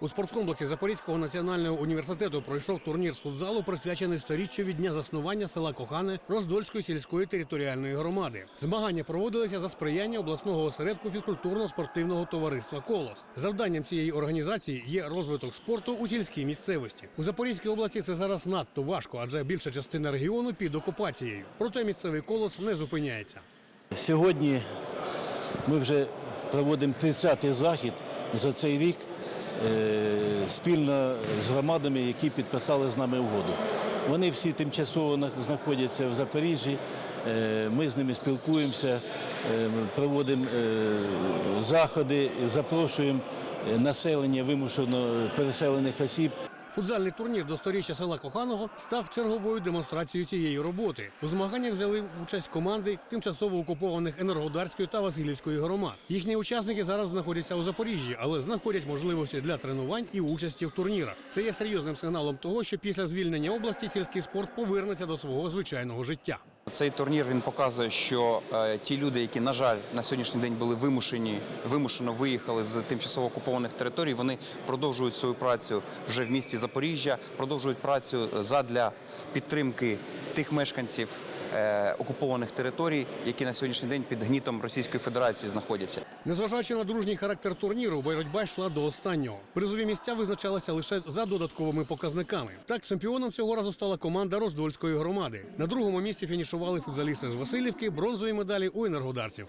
У спорткомплексі Запорізького національного університету пройшов турнір футзалу, присвячений сторіччю від дня заснування села Кохане Роздольської сільської територіальної громади. Змагання проводилися за сприяння обласного осередку фізкультурно-спортивного товариства Колос. Завданням цієї організації є розвиток спорту у сільській місцевості. У Запорізькій області це зараз надто важко, адже більша частина регіону під окупацією. Проте місцевий колос не зупиняється. Сьогодні ми вже проводимо 30-й захід за цей рік спільно з громадами, які підписали з нами угоду. Вони всі тимчасово знаходяться в Запоріжжі. е, Ми з ними спілкуємося, е, проводимо е, заходи, запрошуємо е, населення вимушено переселених осіб Футзальний турнір до сторіччя села Коханого став черговою демонстрацією цієї роботи. У змаганнях взяли участь команди тимчасово окупованих Енергодарської та Васильівської громад. Їхні учасники зараз знаходяться у Запоріжжі, але знаходять можливості для тренувань і участі в турнірах. Це є серйозним сигналом того, що після звільнення області сільський спорт повернеться до свого звичайного життя. Цей турнір він показує, що е, ті люди, які на жаль на сьогоднішній день були вимушені, вимушено виїхали з тимчасово окупованих територій, вони продовжують свою працю вже в місті Запоріжжя, продовжують працю задля підтримки тих мешканців окупованих територій, які на сьогоднішній день під гнітом Російської Федерації знаходяться. Незважаючи на дружній характер турніру, боротьба йшла до останнього. Призові місця визначалися лише за додатковими показниками. Так, чемпіоном цього разу стала команда Роздольської громади. На другому місці фінішували футзалісти з Васильівки, бронзові медалі у енергодарців.